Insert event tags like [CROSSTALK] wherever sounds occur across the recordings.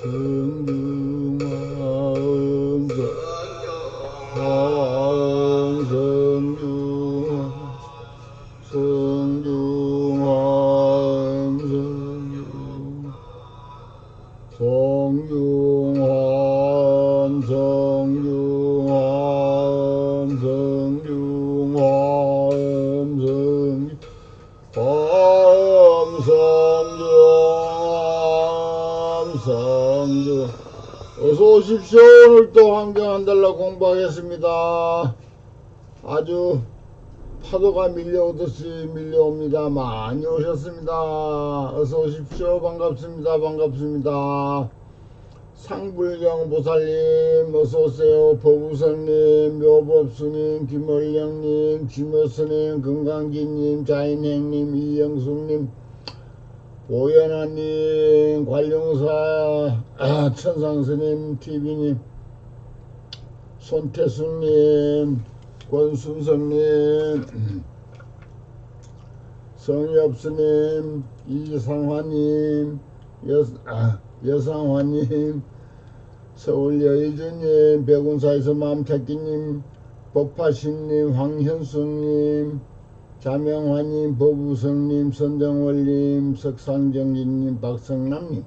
성중 공부하겠습니다 아주 파도가 밀려오듯이 밀려옵니다. 많이 오셨습니다. 어서 오십시오. 반갑습니다. 반갑습니다. 상불경 보살님 어서 오세요. 법우성님, 묘법수님, 김월령님, 지묘스님, 건강기님, 자인행님, 이영숙님, 보현아님, 관룡사, 아, 천상스님, TV님, 손태수님, 권순성님, 성엽스님, 이상화님, 여, 아, 여상화님, 서울 여의주님, 백운사에서 마음찾기님, 법화신님, 황현숙님, 자명화님, 법우성님, 선정월님, 석상정진님, 박성남님,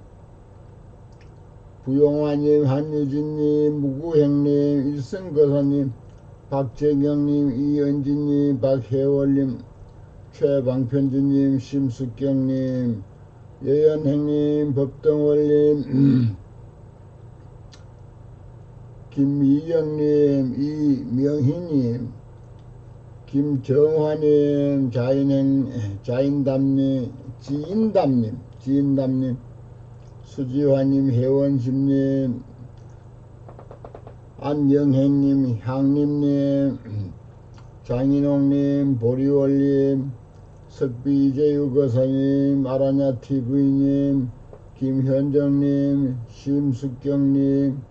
부용화님, 한유진님, 무구행님, 일성거사님, 박재경님, 이은진님, 박혜월님, 최방편주님, 심숙경님, 여연행님, 법덩월님, [CLEARS THROAT] 김미경님, 이명희님, 김정화님, 자인행, 자인담님, 지인담님, 지인담님, 수지화님, 혜원심님, 안영혜님, 향림님, 장인홍님, 보리월님, 석비이재유거사님, 아라냐TV님, 김현정님, 심숙경님,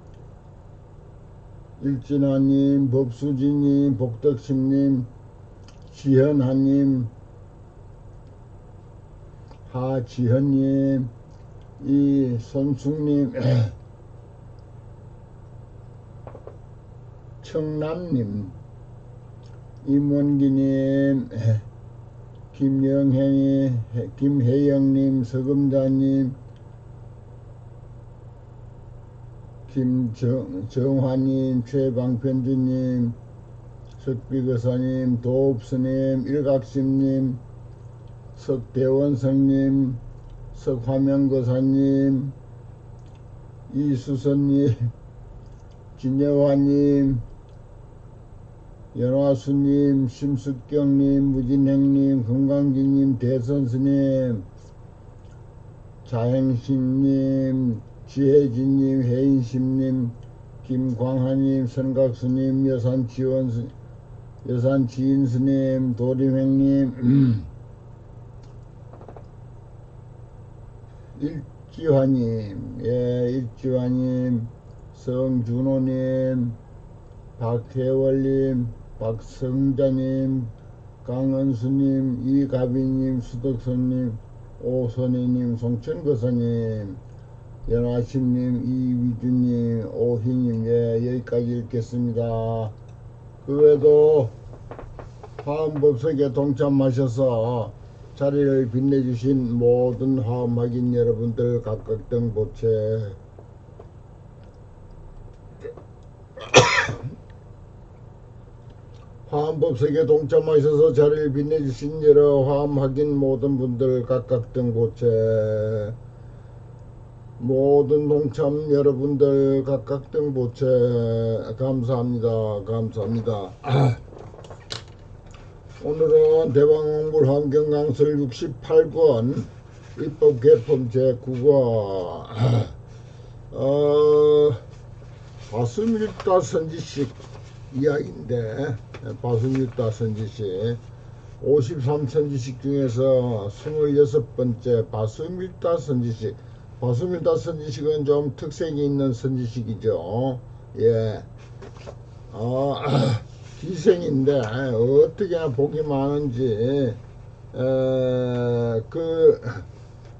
일진화님, 법수진님, 복덕심님, 지현하님, 하지현님, 이 손숙님, [CLEARS THROAT] 청남님, 임원기님, [CLEARS THROAT] 김영현이, 김혜영님, 서금자님, 김정화님, 최방편주님, 석비거사님, 도읍스님, 일각심님, 석대원성님, 석화명거사님, 이수선님, 진여화님, 연화수님, 심숙경님, 무진행님, 건강기님, 대선스님, 자행신님, 지혜진님, 혜인심님, 김광하님, 선각수님, 여산지원, 여산지인스님, 도림행님, [CLEARS THROAT] 일지화님, 예, 일지화님, 성준호님, 박혜월님, 박성자님, 강은수님, 이가비님, 수덕선님, 오선희님, 송천거사님, 연하심님, 이위주님, 오희님, 예, 여기까지 읽겠습니다. 그 외에도 화엄법석에 동참하셔서 자리를 빛내주신 모든 화엄학인 여러분들 각각 등 보채 [COUGHS] 화엄법석에 동참하셔서 자리를 빛내주신 여러 화엄학인 모든 분들 각각 등 보채 모든 동참 여러분들 각각 등 보채 감사합니다. 감사합니다. [COUGHS] 오늘은 대방홍불 환경강설 68권 입법 개품 제9권 어, 바수밀다 선지식 이야기인데 바수밀다 선지식. 53선지식 중에서 26번째 바수밀다 선지식. 바수밀다 선지식은 좀 특색이 있는 선지식이죠. 예. 어, 기생인데 어떻게 복이 많은지. 에, 그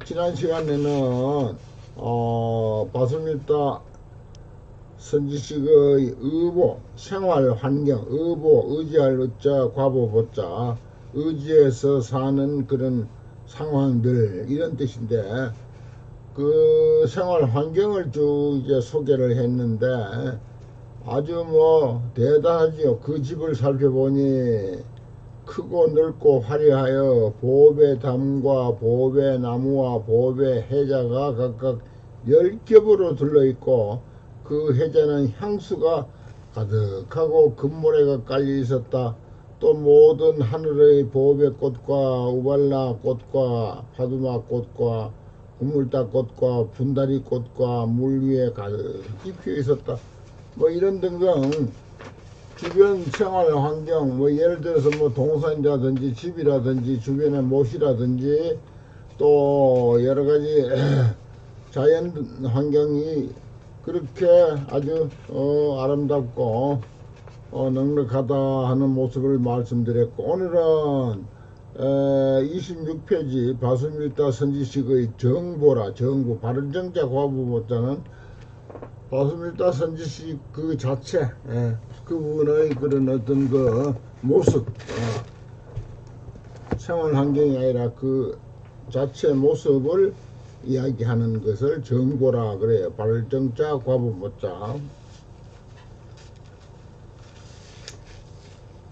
지난 시간에는 어, 바수밀다 선지식의 의보, 생활 환경, 의보, 의지할 의자, 과보 보자, 의지에서 사는 그런 상황들 이런 뜻인데 그 생활 환경을 쭉 이제 소개를 했는데 아주 뭐 대단하지요. 그 집을 살펴보니 크고 넓고 화려하여 보배 담과 보배 나무와 보배 해자가 각각 열 겹으로 들러있고 그 해자는 향수가 가득하고 금모래가 깔려 있었다. 또 모든 하늘의 보배꽃과 우발라 꽃과 파두마 꽃과 우물다 꽃과 분다리 꽃과 물 위에 가득히 피어 있었다. 뭐 이런 등등 주변 생활 환경 뭐 예를 들어서 뭐 동산이라든지 집이라든지 주변의 못이라든지 또 여러 가지 [CLEARS THROAT] 자연 환경이 그렇게 아주 어, 아름답고 어, 넉넉하다 하는 모습을 말씀드렸고 오늘은 에, 26페이지 바수밀다 선지식의 정보라 정보 바른정자 과부모자는 바수밀다 선지식 그 자체 예, 그 부분의 그런 어떤 그 모습 어, 생활 환경이 아니라 그 자체 모습을 이야기하는 것을 정보라 그래요. 발정자 과부모자.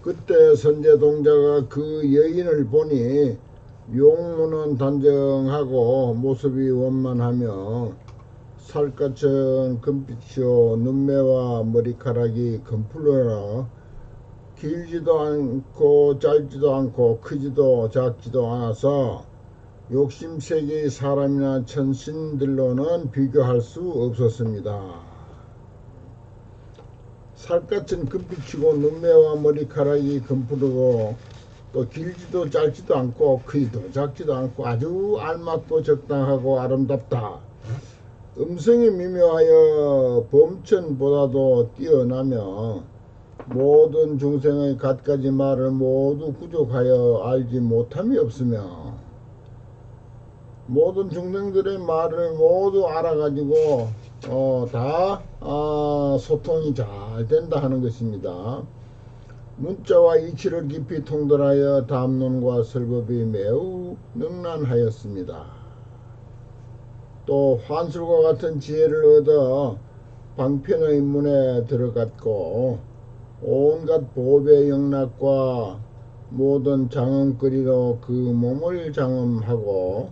그때 선제동자가 그 여인을 보니 용무는 단정하고 모습이 원만하며 살갗은 금빛이요 눈매와 머리카락이 금풀러라 길지도 않고 짧지도 않고 크지도 작지도 않아서 욕심 세계의 사람이나 천신들로는 비교할 수 없었습니다. 살갗은 금빛이고 눈매와 머리카락이 금푸르고 또 길지도 짧지도 않고 크지도 작지도 않고 아주 알맞고 적당하고 아름답다. 음성이 미묘하여 범천보다도 뛰어나며 모든 중생의 갖가지 말을 모두 부족하여 알지 못함이 없으며 모든 중생들의 말을 모두 알아가지고 어, 다 어, 소통이 잘 된다 하는 것입니다. 문자와 이치를 깊이 통달하여 담론과 설법이 매우 능란하였습니다. 또 환술과 같은 지혜를 얻어 방편의 문에 들어갔고 온갖 보배 영락과 모든 장엄거리로 그 몸을 장엄하고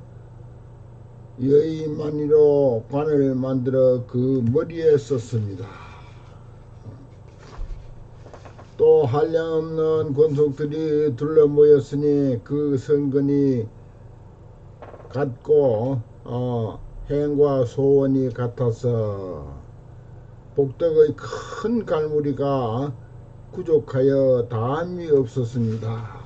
여의만이로 관을 만들어 그 머리에 썼습니다. 또 한량없는 권속들이 둘러 모였으니 그 선근이 같고 어, 행과 소원이 같아서 복덕의 큰 갈무리가 부족하여 다함이 없었습니다.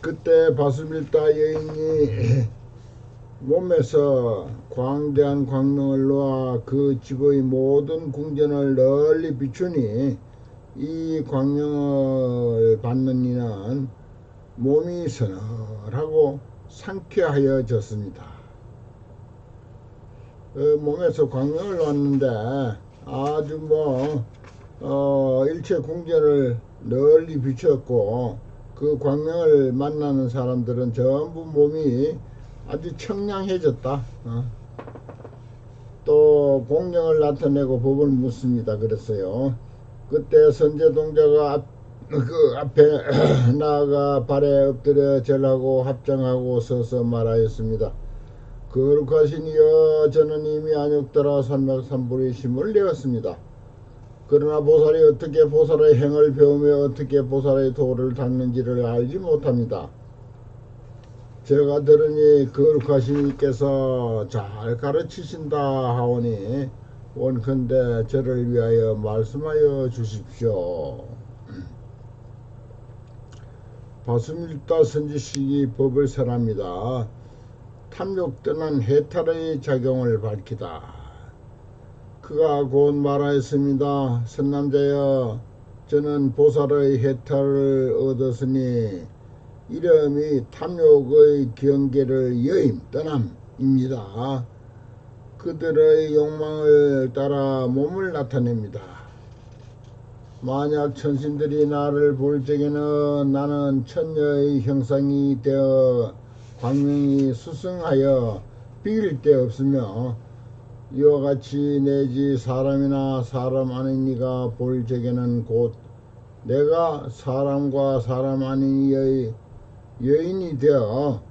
그때 바수밀다 여인이 몸에서 광대한 광명을 놓아 그 집의 모든 궁전을 널리 비추니 이 광명을 받는 이는 몸이 서늘하고 상쾌하여졌습니다. 그 몸에서 광명을 놓았는데 아주 뭐 어, 일체 궁전을 널리 비추었고 그 광명을 만나는 사람들은 전부 몸이 아주 청량해졌다. 어. 또 공경을 나타내고 법을 묻습니다. 그랬어요. 그때 선제동자가 앞, 그 앞에 [CLEARS THROAT] 나아가 발에 엎드려 절하고 합장하고 서서 말하였습니다. 거룩하시니여 저는 이미 안욕따라 산맥산불의 심을 내었습니다. 그러나 보살이 어떻게 보살의 행을 배우며 어떻게 보살의 도를 닦는지를 알지 못합니다. 제가 들으니 거룩하신 이께서 잘 가르치신다 하오니 원컨대 저를 위하여 말씀하여 주십시오. 바스밀다 선지식이 법을 설합니다. 탐욕 떠난 해탈의 작용을 밝히다. 그가 곧 말하였습니다. 선남자여 저는 보살의 해탈을 얻었으니 이름이 탐욕의 경계를 여임 떠남 입니다. 그들의 욕망을 따라 몸을 나타냅니다. 만약 천신들이 나를 볼 적에는 나는 천녀의 형상이 되어 광명이 수승하여 비길 데 없으며 이와 같이 내지 사람이나 사람 아닌 이가 볼 적에는 곧 내가 사람과 사람 아닌 이의 여인이 되어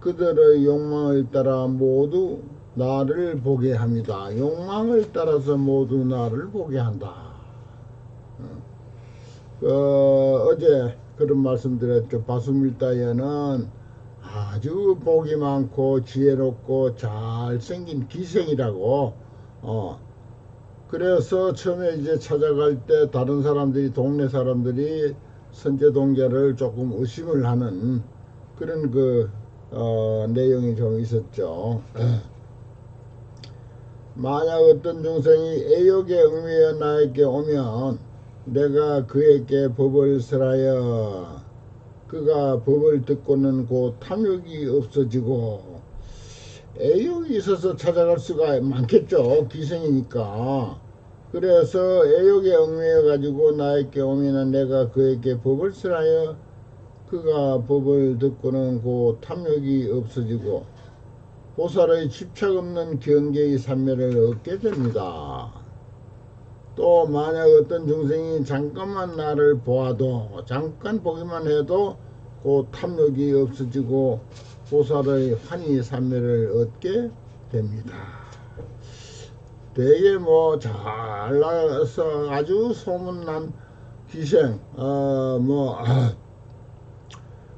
그들의 욕망을 따라 모두 나를 보게 합니다. 욕망을 따라서 모두 나를 보게 한다. 어, 어제 그런 말씀 드렸죠. 바수밀다에는 아주 복이 많고 지혜롭고 잘생긴 기생이라고 어 그래서 처음에 이제 찾아갈 때 다른 사람들이 동네 사람들이 선제 동자를 조금 의심을 하는 그런 그 어, 내용이 좀 있었죠. [CLEARS THROAT] 만약 어떤 중생이 애욕에 응하여 나에게 오면 내가 그에게 법을 설하여 그가 법을 듣고는 곧 탐욕이 없어지고 애욕이 있어서 찾아갈 수가 많겠죠 기생이니까 그래서 애욕에 얽매여 가지고 나에게 오면은 내가 그에게 법을 설하여 그가 법을 듣고는 곧 탐욕이 없어지고 보살의 집착 없는 경계의 삼매를 얻게 됩니다. 또 만약 어떤 중생이 잠깐만 나를 보아도 잠깐 보기만 해도 그 탐욕이 없어지고 보살의 환희 삼매를 얻게 됩니다. 되게 뭐 잘 나서 아주 소문난 기생 어뭐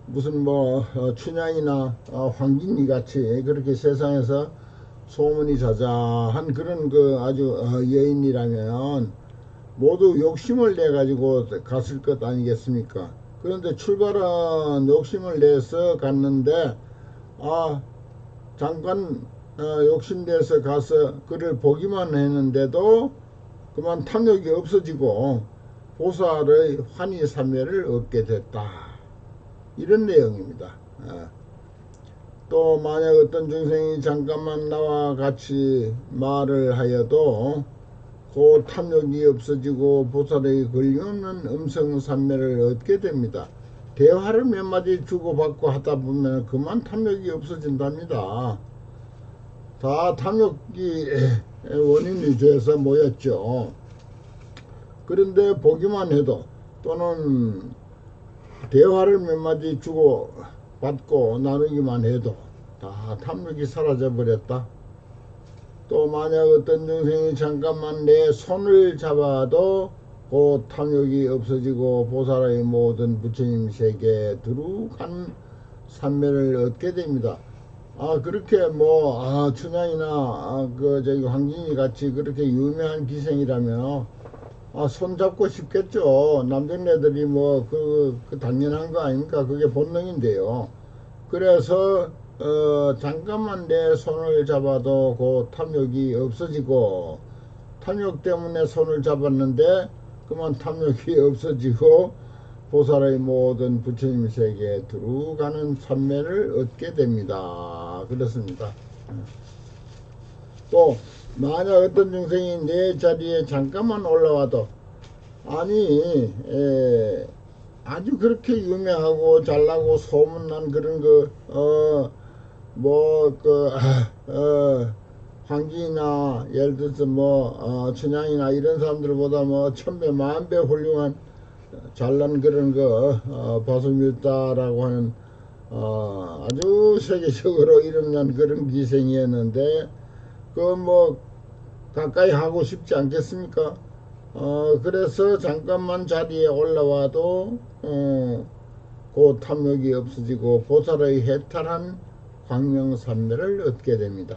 무슨 뭐 어, 춘향이나 어, 황진이 같이 그렇게 세상에서 소문이 자자한 그런 그 아주 어, 여인이라면 모두 욕심을 내 가지고 갔을 것 아니겠습니까? 그런데 출발은 욕심을 내서 갔는데 아 잠깐 어, 욕심 내서 가서 그를 보기만 했는데도 그만 탐욕이 없어지고 보살의 환희 삼매를 얻게 됐다. 이런 내용입니다. 어. 또 만약 어떤 중생이 잠깐만 나와 같이 말을 하여도 그 탐욕이 없어지고 보살의 걸림없는 음성 삼매를 얻게 됩니다. 대화를 몇 마디 주고받고 하다 보면 그만 탐욕이 없어진답니다. 다 탐욕이 [CLEARS THROAT] 원인이 돼서 모였죠. 그런데 보기만 해도 또는 대화를 몇 마디 주고 받고 나누기만 해도 다 탐욕이 사라져 버렸다. 또 만약 어떤 중생이 잠깐만 내 손을 잡아도 그 탐욕이 없어지고 보살의 모든 부처님 세계에 두루간 삼매를 얻게 됩니다. 아 그렇게 뭐 아 춘향이나 아, 그 저기 황진이 같이 그렇게 유명한 기생이라면 아, 손잡고 싶겠죠. 남자네들이 뭐, 그, 그 당연한 거 아닙니까? 그게 본능인데요. 그래서, 어, 잠깐만 내 손을 잡아도 그 탐욕이 없어지고, 탐욕 때문에 손을 잡았는데, 그만 탐욕이 [LAUGHS] 없어지고, 보살의 모든 부처님 세계에 들어가는 참매를 얻게 됩니다. 그렇습니다. 또, 만약 어떤 중생이 내 자리에 잠깐만 올라와도 아니 에, 아주 그렇게 유명하고 잘나고 소문난 그런 그 어 뭐그 [LAUGHS] 어, 황기나 예를 들어서 뭐 어, 춘향이나 이런 사람들보다 뭐 천배 만배 훌륭한 잘난 그런 거 어, 바수밀다라고 하는 어, 아주 세계적으로 이름난 그런 기생이었는데 그뭐 가까이 하고 싶지 않겠습니까? 어, 그래서 잠깐만 자리에 올라와도 어, 그 탐욕이 없어지고 보살의 해탈한 광명삼매를 얻게 됩니다.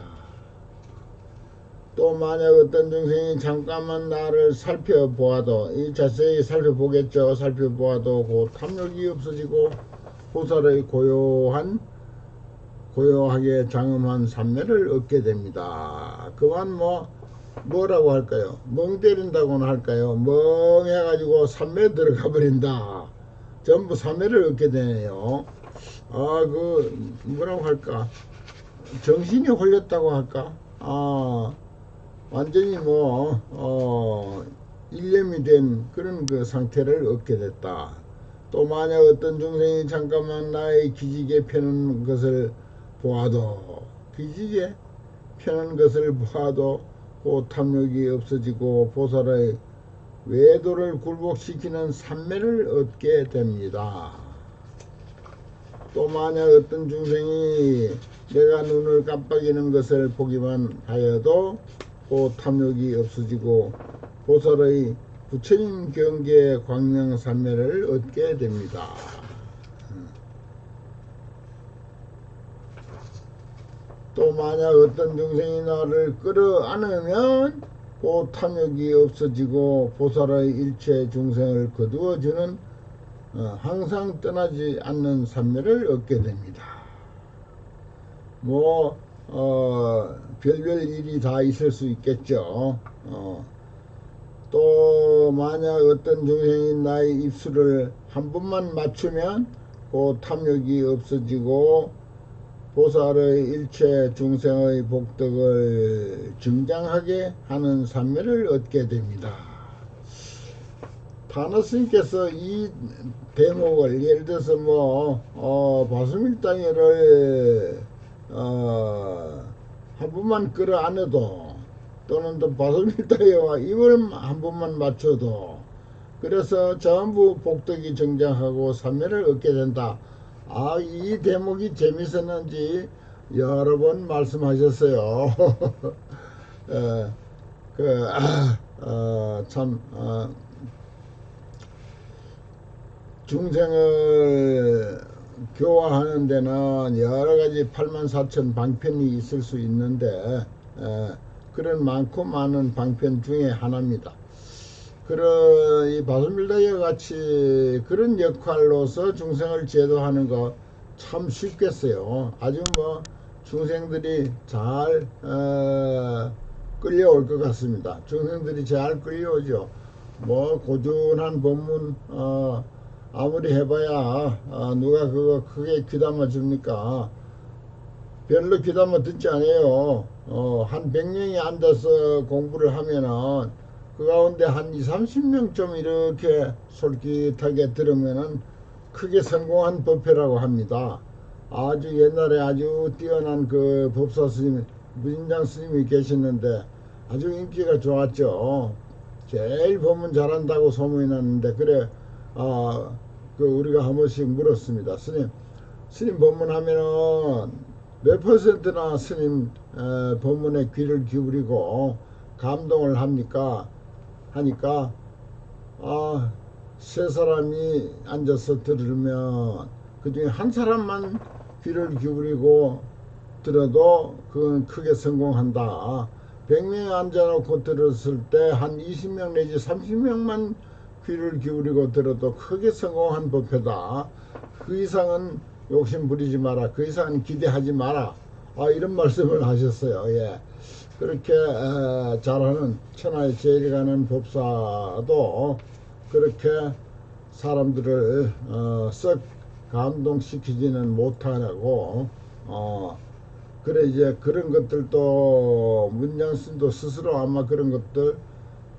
또 만약 어떤 중생이 잠깐만 나를 살펴보아도 이 자세히 살펴보겠죠. 살펴보아도 그 탐욕이 없어지고 보살의 고요한 고요하게 장엄한 삼매를 얻게 됩니다. 그만 뭐 뭐라고 할까요? 멍 때린다고는 할까요? 멍 해가지고 삼매 들어가 버린다. 전부 삼매를 얻게 되네요. 아, 그, 뭐라고 할까? 정신이 홀렸다고 할까? 아, 완전히 뭐, 어, 일념이 된 그런 그 상태를 얻게 됐다. 또 만약 어떤 중생이 잠깐만 나의 기지개 펴는 것을 보아도, 기지개 펴는 것을 보아도 그 탐욕이 없어지고 보살의 외도를 굴복시키는 삼매를 얻게 됩니다. 또 만약 어떤 중생이 내가 눈을 깜빡이는 것을 보기만 하여도 그 탐욕이 없어지고 보살의 부처님 경계 광명 삼매를 얻게 됩니다. 또 만약 어떤 중생이 나를 끌어안으면 그 탐욕이 없어지고 보살의 일체 중생을 거두어주는 어, 항상 떠나지 않는 삼매를 얻게 됩니다. 뭐 어, 별별 일이 다 있을 수 있겠죠. 어, 또 만약 어떤 중생이 나의 입술을 한 번만 맞추면 그 탐욕이 없어지고 보살의 일체 중생의 복덕을 증장하게 하는 삼매를 얻게 됩니다. 파너스님께서 이 대목을 예를 들어서 뭐 어, 바수밀당회를 어, 한 번만 끌어안아도 또는 또 바수밀당회와 입을 한 번만 맞춰도 그래서 전부 복덕이 정장하고 삼매를 얻게 된다. 아, 이 대목이 재밌었는지 여러 번 말씀하셨어요. 에, [LAUGHS] 그, 아, 어, 참, 어, 중생을 교화하는 데는 여러 가지 8만 4천 방편이 있을 수 있는데, 에, 그런 많고 많은 방편 중에 하나입니다. 그런 이 바솔밀다이와 같이 그런 역할로서 중생을 제도하는 거 참 쉽겠어요. 아주 뭐 중생들이 잘 어, 끌려올 것 같습니다. 중생들이 잘 끌려오죠. 뭐 고준한 법문 어, 아무리 해봐야 어, 누가 그거 크게 귀담아 줍니까? 별로 귀담아 듣지 않아요. 어, 한 100명이 앉아서 공부를 하면은 그 가운데 한 2, 30명 좀 이렇게 솔깃하게 들으면은 크게 성공한 법회라고 합니다. 아주 옛날에 아주 뛰어난 그 법사 스님, 무진장 스님이 계셨는데 아주 인기가 좋았죠. 제일 법문 잘한다고 소문이 났는데 그래 아 그 우리가 한 번씩 물었습니다. 스님 스님 법문 하면은 몇 퍼센트나 스님 에, 법문에 귀를 기울이고 감동을 합니까? 하니까 아, 세 사람이 앉아서 들으면 그 중에 한 사람만 귀를 기울이고 들어도 그건 크게 성공한다. 100명이 앉아놓고 들었을 때 한 20명 내지 30명만 귀를 기울이고 들어도 크게 성공한 법회다. 그 이상은 욕심 부리지 마라. 그 이상은 기대하지 마라. 아, 이런 말씀을 하셨어요. 예. 그렇게 에, 잘하는 천하의 제일 가는 법사도 그렇게 사람들을 어, 썩 감동시키지는 못하고 어, 그래 이제 그런 것들도 문장스님도 스스로 아마 그런 것들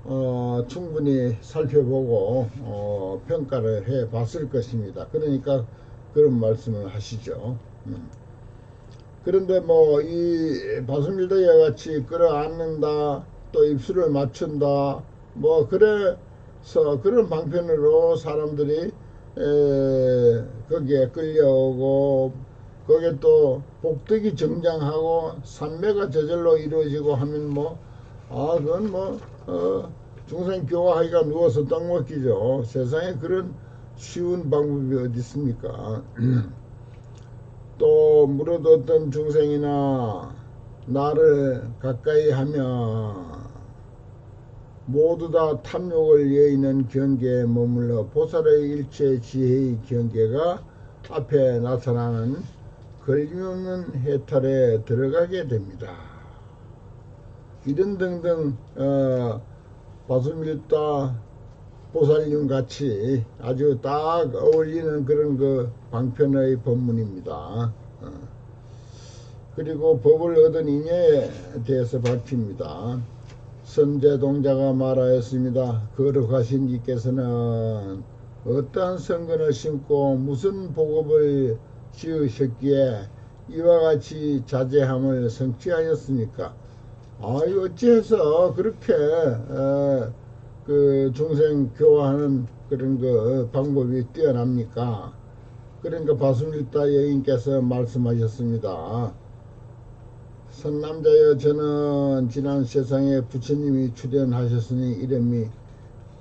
어, 충분히 살펴보고 어, 평가를 해 봤을 것입니다. 그러니까 그런 말씀을 하시죠. 음. 그런데 뭐 이 바순밀다이와 같이 끌어안는다 또 입술을 맞춘다 뭐 그래서 그런 방편으로 사람들이 에, 거기에 끌려오고 거기에 또 복덕이 정장하고 산매가 저절로 이루어지고 하면 뭐 아 그건 뭐 어, 중생 교화하기가 누워서 떡 먹기죠. 세상에 그런 쉬운 방법이 어디 있습니까 [CLEARS THROAT] 또 물어뒀던 중생이나 나를 가까이 하면 모두 다 탐욕을 여의는 경계에 머물러 보살의 일체 지혜의 경계가 앞에 나타나는 걸림없는 해탈에 들어가게 됩니다. 이런 등등 어, 바수밀다 보살님 같이 아주 딱 어울리는 그런 그 방편의 법문입니다. 어. 그리고 법을 얻은 인여에 대해서 밝힙니다. 선제동자가 말하였습니다. 거룩하신 이께서는 어떠한 선근을 심고 무슨 복업을 지으셨기에 이와 같이 자제함을 성취하였습니까? 아, 어찌해서 그렇게 어, 그 중생 교화하는 그런 그 방법이 뛰어납니까? 그러니까 바순일다 여인께서 말씀하셨습니다. 선남자여 저는 지난 세상에 부처님이 출연하셨으니 이름이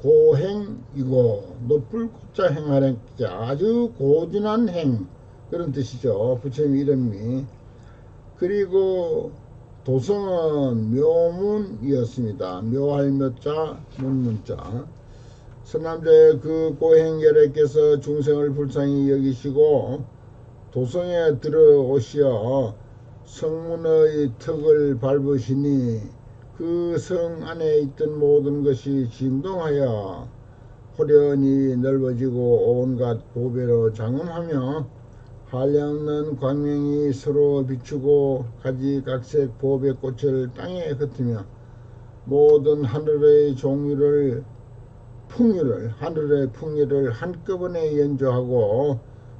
고행이고 높을 고자 행하는 아주 고진한 행 그런 뜻이죠. 부처님 이름이 그리고 도성은 묘문이었습니다. 묘할 묘자 문문자 선남자의 그 고행열애께서 중생을 불쌍히 여기시고 도성에 들어오시어 성문의 턱을 밟으시니 그 성 안에 있던 모든 것이 진동하여 호련히 넓어지고 온갖 보배로 장엄하며 한량없는 광명이 서로 비추고 가지각색 보배 꽃을 땅에 흩으며 모든 하늘의 종류를 풍류를 하늘의 풍류를 한꺼번에 연주하고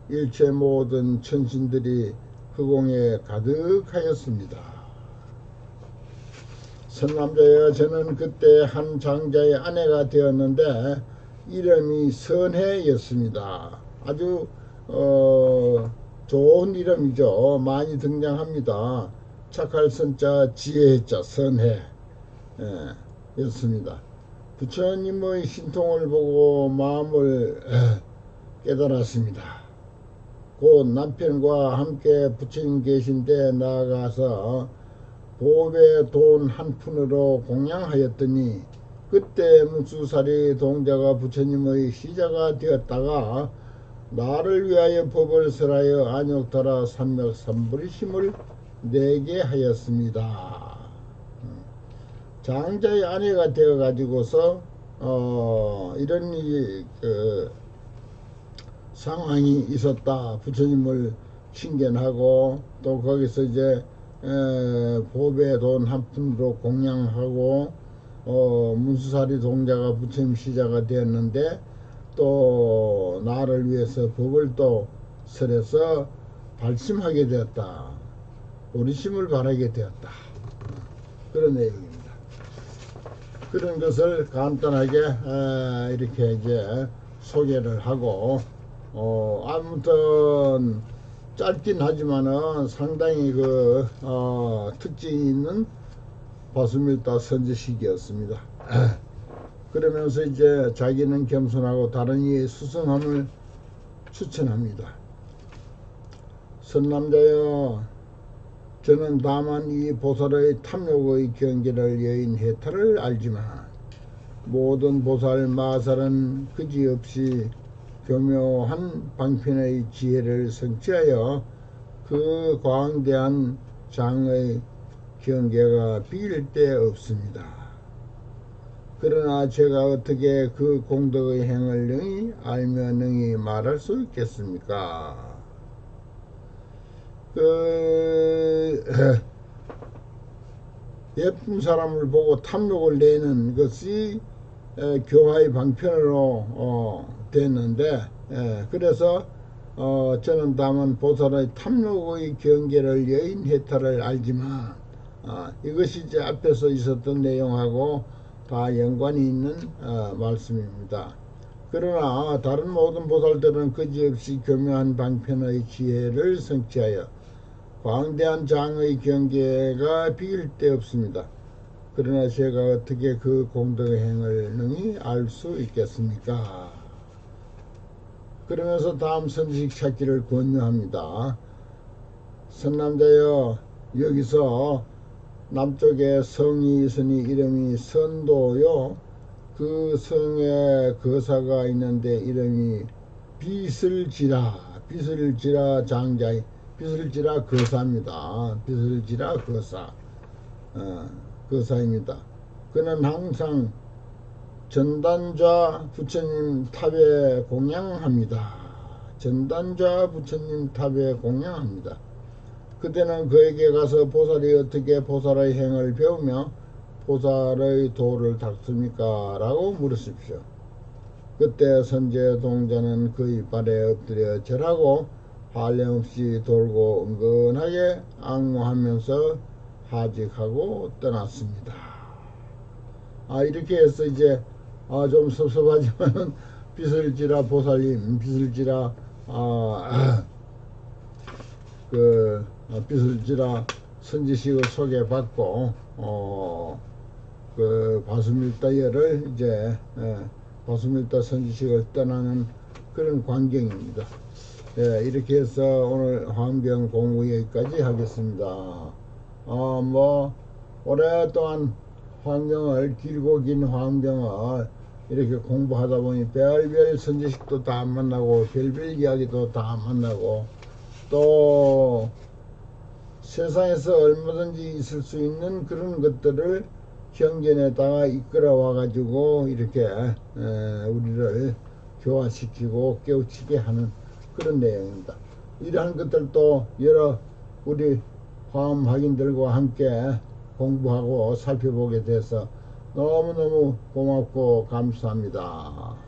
일체 모든 천신들이 허공에 가득하였습니다. 선남자여 저는 그때 한 장자의 아내가 되었는데 이름이 선혜였습니다. 아주 어, 좋은 이름이죠. 많이 등장합니다. 착할 선자 지혜자 선혜 예, 였습니다. 부처님의 신통을 보고 마음을 깨달았습니다. 곧 남편과 함께 부처님 계신데 나아가서 보배 돈 한 푼으로 공양하였더니 그때 무수살이 동자가 부처님의 시자가 되었다가 나를 위하여 법을 설하여 안욕타라 삼맥 삼불심을 내게 하였습니다. 장자의 아내가 되어 가지고서 어 이런 그 상황이 있었다. 부처님을 신견하고 또 거기서 이제 에, 보배 돈 한 푼으로 공양하고 어, 문수사리 동자가 부처님 시자가 되었는데 또 나를 위해서 법을 또 설해서 발심하게 되었다. 오리심을 바라게 되었다. 그런 내용입니다. 그런 것을 간단하게 에, 이렇게 이제 소개를 하고 어, 아무튼 짧긴 하지만은 상당히 그 어, 특징이 있는 바수밀다 선지식이었습니다. [CLEARS THROAT] 그러면서 이제 자기는 겸손하고 다른 이의 수성함을 추천합니다. 선남자여 저는 다만 이 보살의 탐욕의 경계를 여인 해탈을 알지만 모든 보살 마살은 그지없이 교묘한 방편의 지혜를 성취하여 그 광대한 장의 경계가 비길 데 없습니다. 그러나 제가 어떻게 그 공덕의 행을 능히 알며 능히 말할 수 있겠습니까? 그 [LAUGHS] 예쁜 사람을 보고 탐욕을 내는 것이 교화의 방편으로 어, 됐는데 예, 그래서 어, 저는 다만 보살의 탐욕의 경계를 여인 해탈을 알지만 어, 이것이 이제 앞에서 있었던 내용하고 다 연관이 있는 어, 말씀입니다. 그러나 다른 모든 보살들은 그지없이 교묘한 방편의 지혜를 성취하여 광대한 장의 경계가 비길 데 없습니다. 그러나 제가 어떻게 그 공덕의 행을 능히 알 수 있겠습니까? 그러면서 다음 선지식 찾기를 권유합니다. 선남자여 여기서 남쪽에 성이 있으니 이름이 선도요. 그 성에 거사가 있는데 이름이 비슬지라 비슬지라 장자 비슬지라 거사입니다. 비슬지라 거사 어, 거사입니다. 그는 항상 전단좌 부처님 탑에 공양합니다. 전단좌 부처님 탑에 공양합니다. 그때는 그에게 가서 보살이 어떻게 보살의 행을 배우며 보살의 도를 닦습니까? 라고 물으십시오. 그때 선제 동자는 그의 발에 엎드려 절하고 한량없이 돌고 은근하게 악무하면서 하직하고 떠났습니다. 아 이렇게 해서 이제 아, 좀 섭섭하지만은 [LAUGHS] 비슬지라 보살님 비슬지라 아, [CLEARS THROAT] 그 어, 비슬지라 선지식을 소개받고 어, 그 바수밀다열을 이제 예, 바수밀다 선지식을 떠나는 그런 광경입니다. 예, 이렇게 해서 오늘 환경 공부 여기까지 하겠습니다. 어, 뭐 오랫동안 환경을 길고 긴 환경을 이렇게 공부하다 보니 별별 선지식도 다 만나고 별별 이야기도 다 만나고 또 세상에서 얼마든지 있을 수 있는 그런 것들을 경전에다가 이끌어와 가지고 이렇게 에, 우리를 교화시키고 깨우치게 하는 그런 내용입니다. 이러한 것들도 여러 우리 화엄 확인들과 함께 공부하고 살펴보게 돼서 너무너무 고맙고 감사합니다.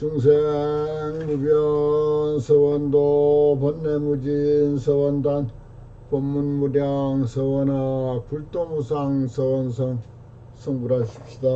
중생 무변 서원도 번뇌무진 서원단 본문무량 서원학 불도무상 서원성 성불하십시다.